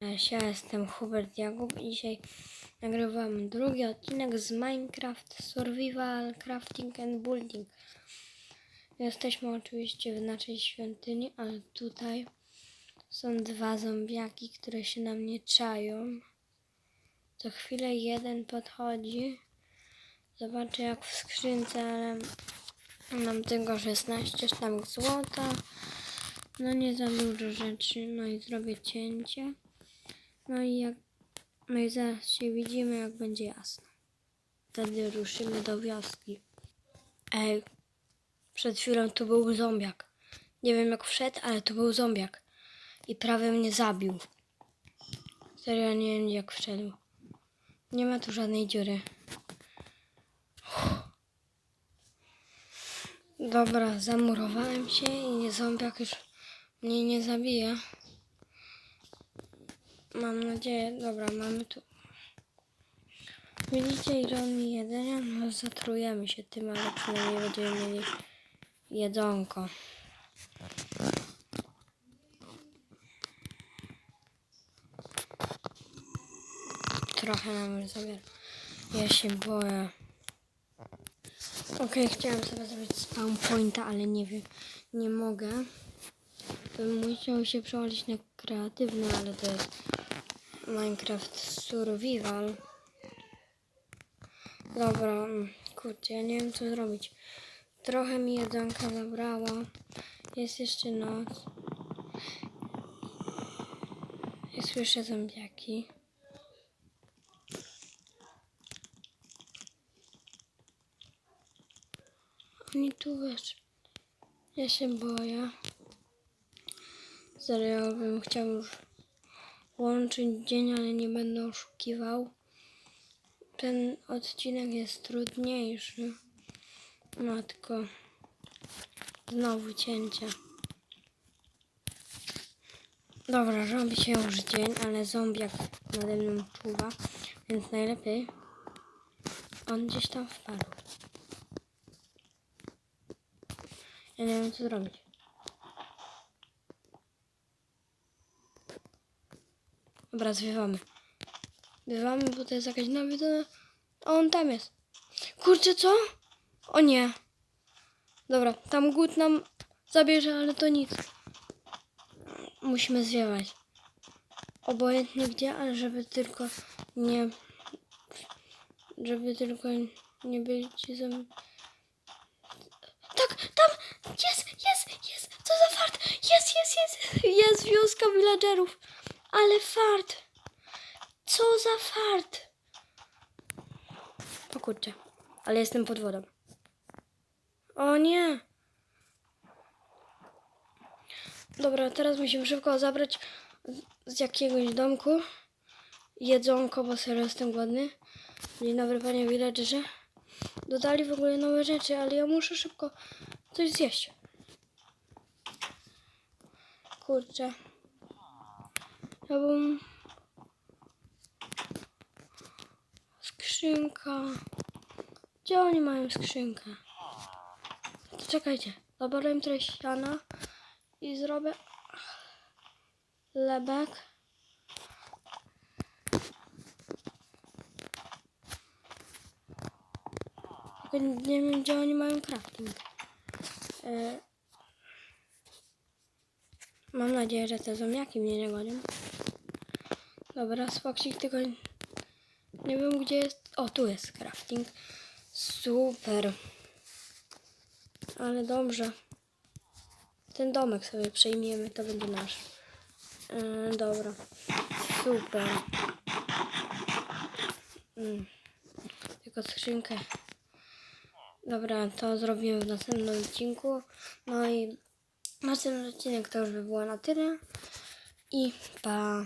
Ja jestem Hubert Jakub i dzisiaj nagrywam drugi odcinek z Minecraft Survival Crafting and Building. Jesteśmy oczywiście w naszej świątyni, ale tutaj są dwa zombiaki, które się na mnie czają. Co chwilę jeden podchodzi. Zobaczę jak w skrzynce, ale mam tylko 16 sztabek złota. No nie za dużo rzeczy, no i zrobię cięcie. No i jak no i zaraz się widzimy, jak będzie jasno. Wtedy ruszymy do wioski. Ej, przed chwilą tu był zombiak. Nie wiem jak wszedł, ale to był zombiak. I prawie mnie zabił. Serio nie wiem jak wszedł. Nie ma tu żadnej dziury. Dobra, zamurowałem się i zombiak już mnie nie zabija. Mam nadzieję, dobra, mamy tu. Widzicie, ile on mi jedzenia? No, zatrujemy się tym, ale przynajmniej będziemy mieli jedzonko. Trochę nam już zabiera. Ja się boję. Okej, chciałem sobie zrobić spawn pointa, ale nie wiem, nie mogę. Musiał się przełożyć na kreatywny, ale to jest Minecraft Survival. Dobra, mm, kurczę, ja nie wiem co zrobić. Trochę mi jedzonka zabrało. Jest jeszcze noc. Ja słyszę zombiaki. Oni tu weszli. Ja się boję. Serio bym chciał już łączyć dzień, ale nie będę oszukiwał. Ten odcinek jest trudniejszy. Matko. Znowu cięcie. Dobra, robi się już dzień, ale zombiak nade mną czuwa, więc najlepiej on gdzieś tam wpadł. Ja nie wiem co zrobić. Dobra, zwiewamy. Zwiewamy, bo to jest jakaś nawiedzona. A on tam jest. Kurczę, co? O nie. Dobra, tam głód nam zabierze, ale to nic. Musimy zwiewać. Obojętnie gdzie, ale żeby tylko nie... Żeby tylko nie ci zom... Tak, tam! Jest, jest, jest! Co za fart! Jest, jest, jest! Jest wioska villagerów! Ale fart! Co za fart! O kurczę, ale jestem pod wodą. O nie! Dobra, teraz musimy szybko zabrać z- jakiegoś domku jedzonko, bo serio jestem głodny. Dzień dobry panie villagerze. Dodali w ogóle nowe rzeczy, ale ja muszę szybko coś zjeść. Kurczę. Ja bym... Skrzynka. Gdzie oni mają skrzynkę? Czekajcie. Zabiorę siana i zrobię lebek. Nie wiem, gdzie oni mają crafting. E, Mam nadzieję, że te zombiaki mnie nie gonią. Dobra, spoksik, tylko nie wiem gdzie jest. O, tu jest crafting. Super. Ale dobrze. Ten domek sobie przejmiemy, to będzie nasz. Yy, dobra. Super. Mm. Tylko skrzynkę. Dobra, to zrobimy w następnym odcinku. No i następny odcinek to już by było na tyle. I pa.